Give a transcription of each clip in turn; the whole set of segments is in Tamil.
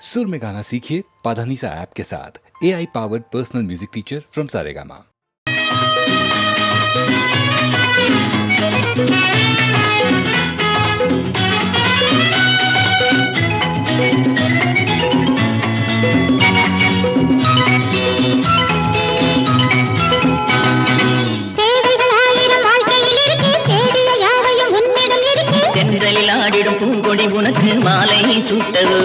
सुर में गाना सीखिए पाधानीसा ऐप के साथ A I powered personal music teacher from Saregama தேவைகள் ஆயிரம் வாழ்க்கையில் இருக்கு தேடிய யாவையும் உன்னிடம் இருக்கு தென்றலில் ஆடிடும் பூங்கொடி உனக்கு மாலை சூட்டவோ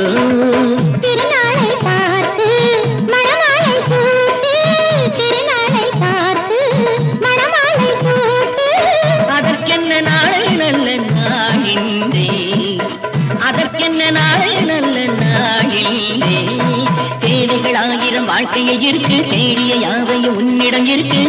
என்ன நாளை நல்ல நாளின்றே தேவைகள் ஆயிரம் வாழ்க்கையை இருக்கு தேடிய யாவையும் உன்னிடம் இருக்கு.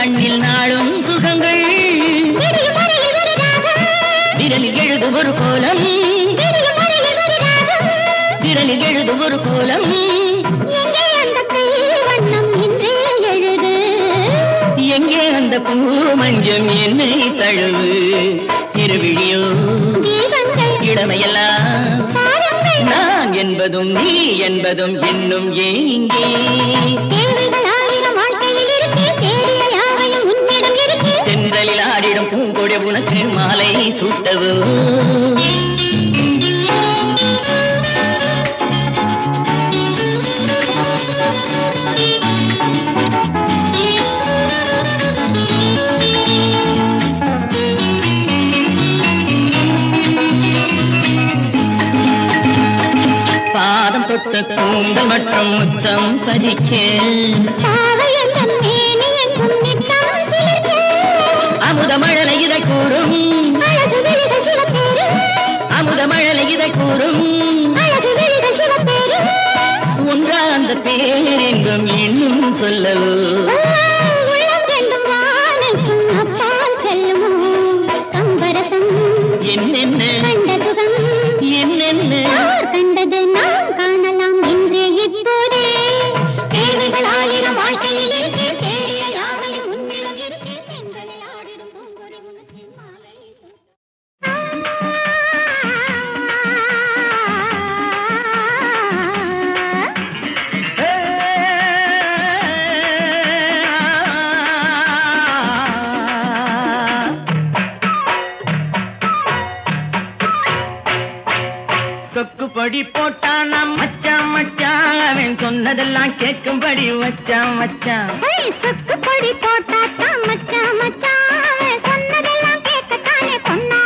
கண்ணில் நாளும் சுகங்கள். விடியும் வரையில் ஒரு விரலில் எழுதும் ஒரு கோலம். விடியும் வரையில் ஒரு விரலில் எழுதும் ஒரு கோலம். எங்கே அந்த பூ மஞ்சம் என்னை தழுவு. திருவிழியோ இளமையெல்லாம். நான் என்பதும் நீ என்பதும் இன்னும் ஏங்கே கொடை உனக்கு மாலை சூட்டவோ? என்னென்ன? என்னென்ன? சொன்னதெல்லாம் கேட்கும்படி வச்சான் ஏய், சுக்கு பொடி போட்டாத்தான் மச்சான் மச்சான். சொன்னதெல்லாம் கேட்கத்தானே பொண்ணா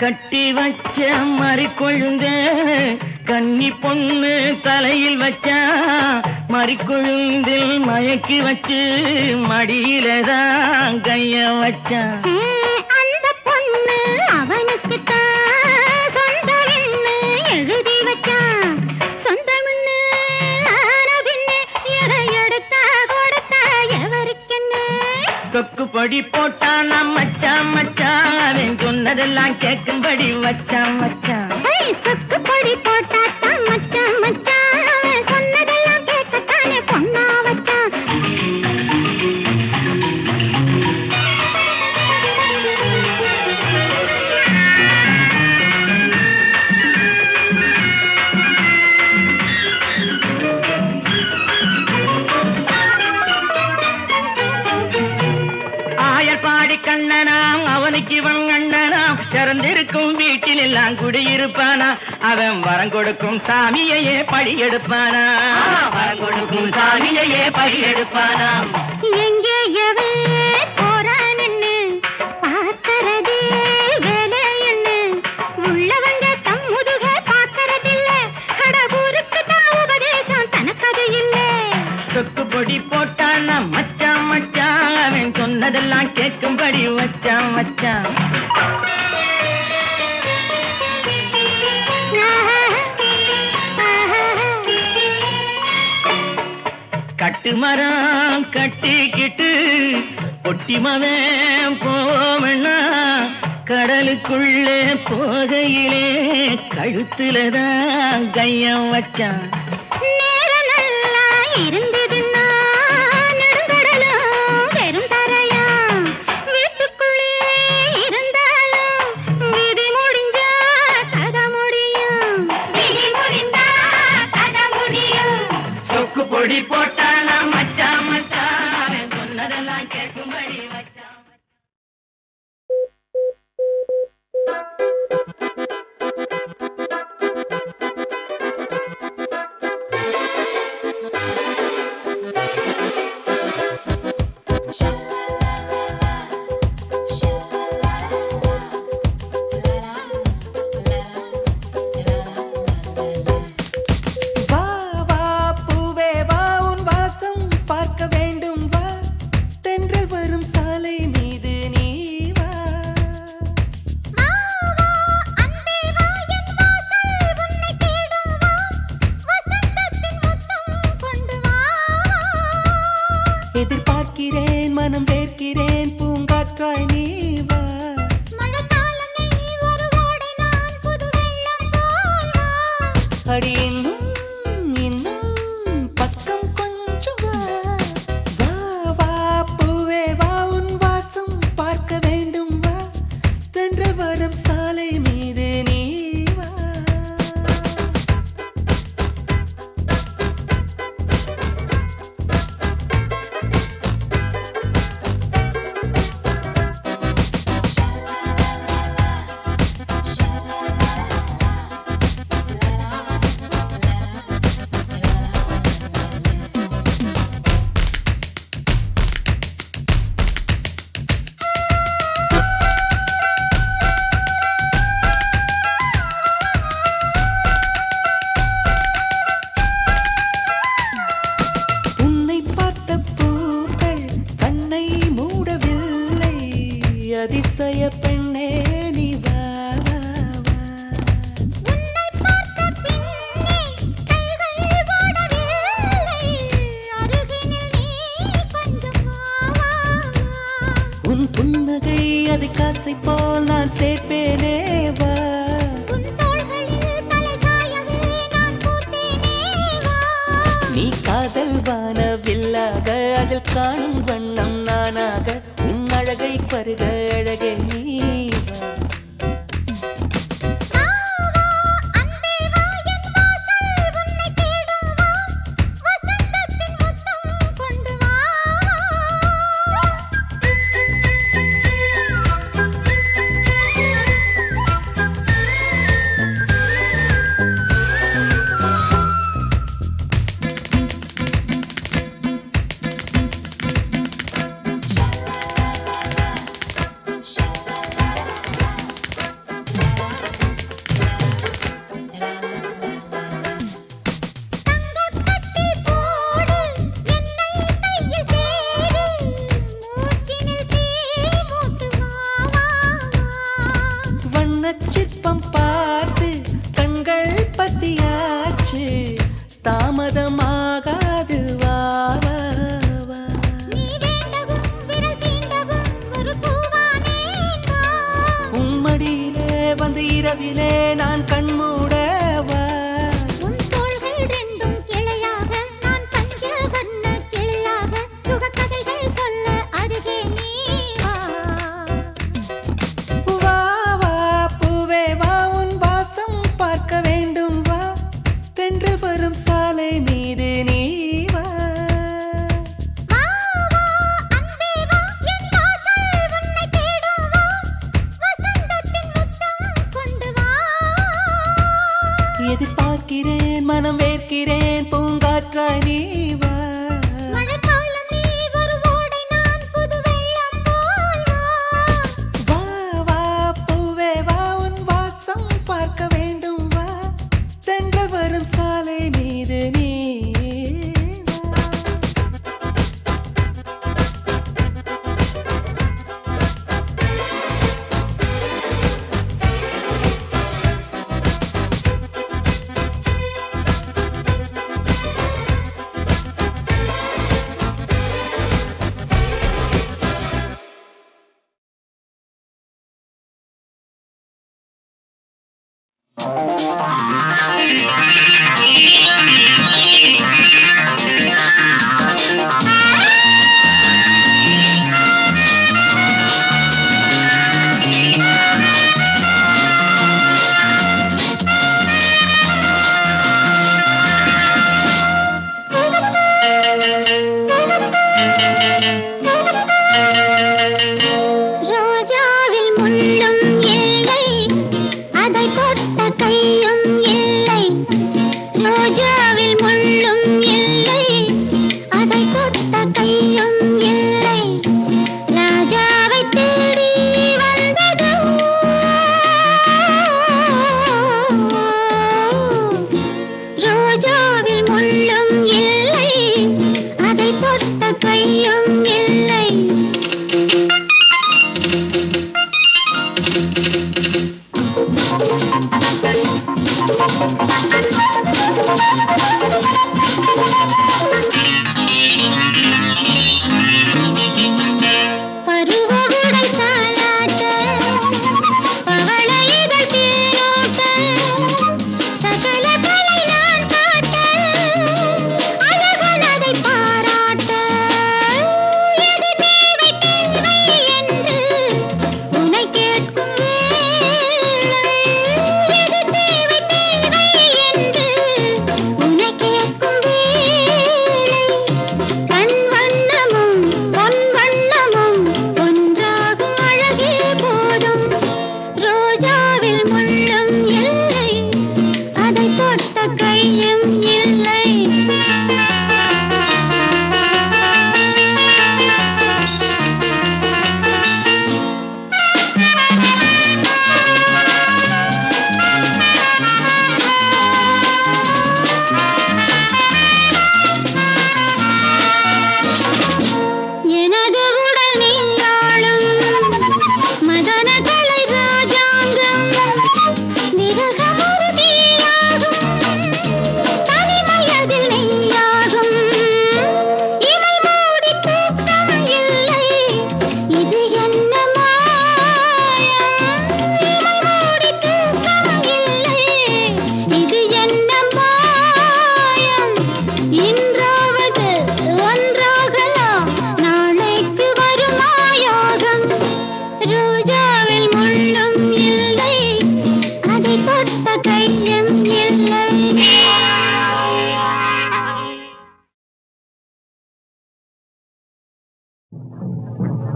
கட்டி வச்ச மறி கொழுந்த கன்னி பொண்ணு தலையில் வச்சா மறி கொழுந்தில் மயக்கி வச்சு மடியில தான் கைய வச்சான் அந்த பொண்ணு அவனுக்கு எழுதி வச்சான் சொந்தம்னு எடுத்தா கொடுத்தா எவருக்கென்ன சொக்குப்படி போட்டான் மச்சான் மச்சான். அவன் சொன்னதெல்லாம் கேட்கும்படி வச்சான் வச்சான் அண்ணனாம் அவனுக்கு இவன் அண்ணனாம் சிறந்திருக்கும் வீட்டில் எல்லாம் குடியிருப்பானா? அவன் வரம் கொடுக்கும் சாமியையே பழி எடுப்பானா? வரம் கொடுக்கும் சாமியையே பழி எடுப்பானா? போட்ட சொன்னதெல்லாம் கேட்கும்படி வச்சான் வச்சான் கட்டு மரம் கட்டிக்கிட்டு ஒட்டிமவன் போவன்னா கடலுக்குள்ளே போகையிலே கழுத்துல தான் கையம் வச்சான். खड़ी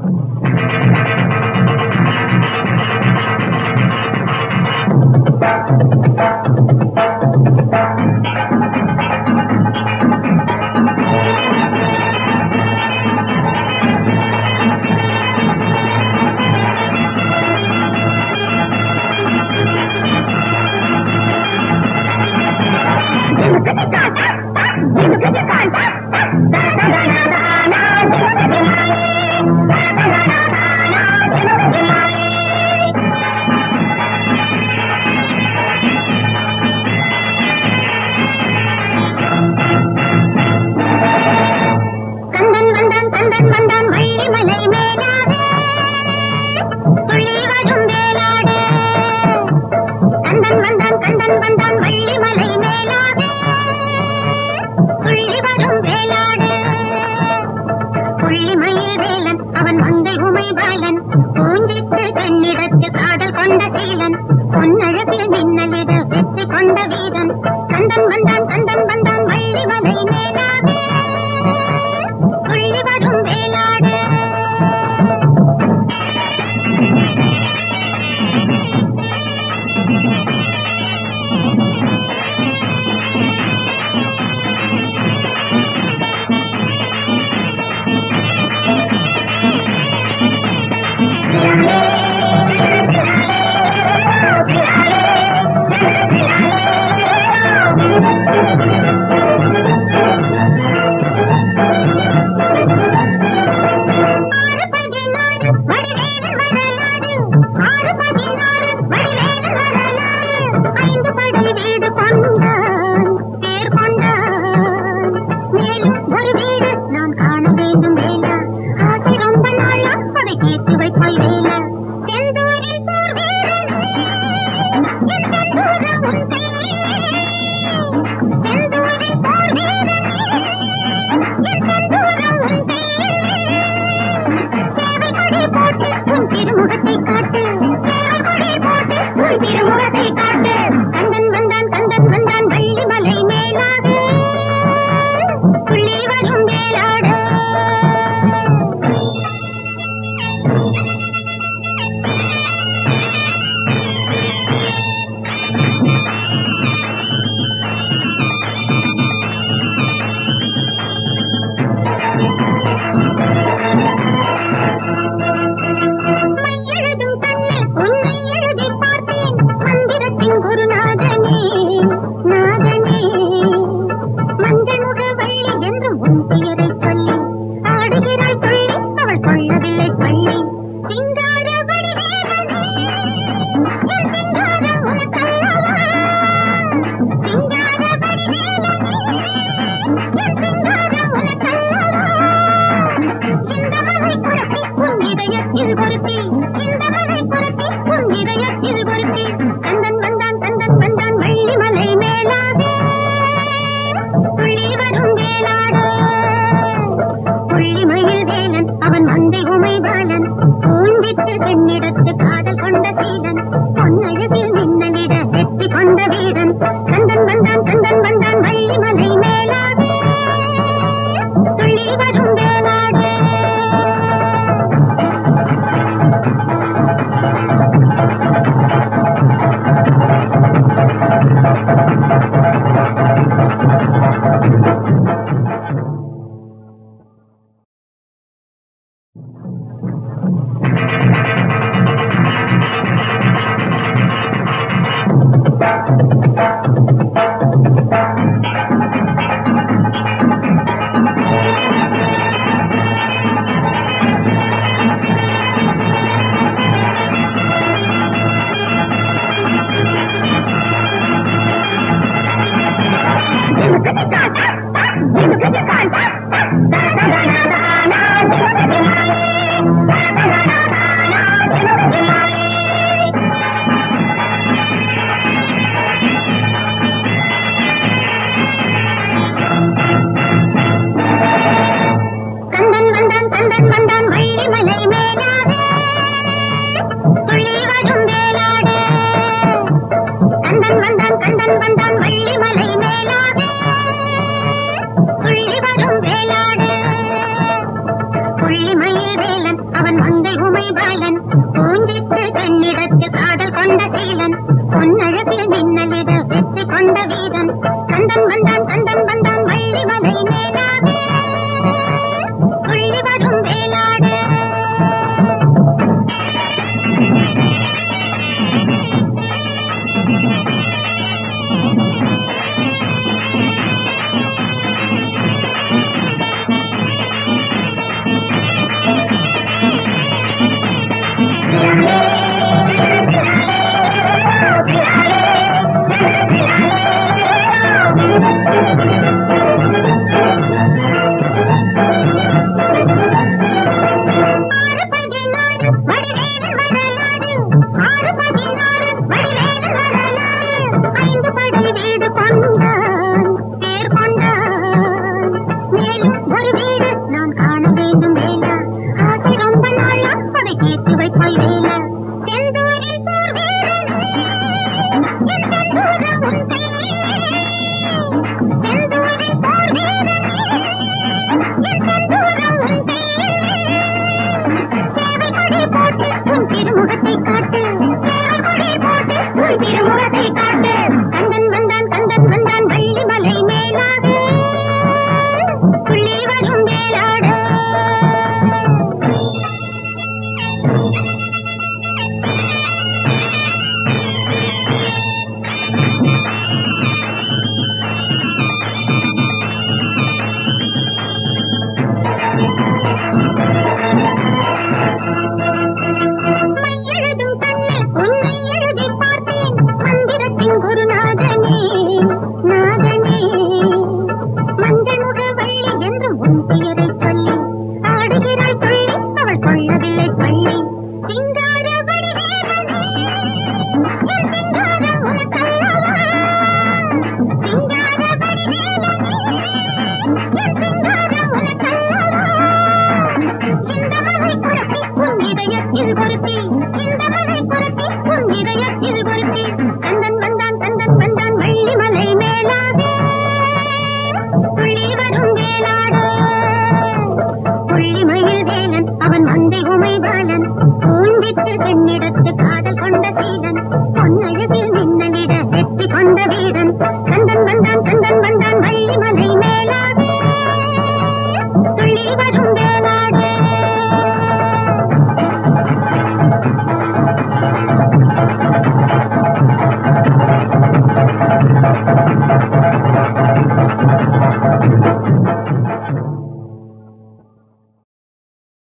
கந்தன்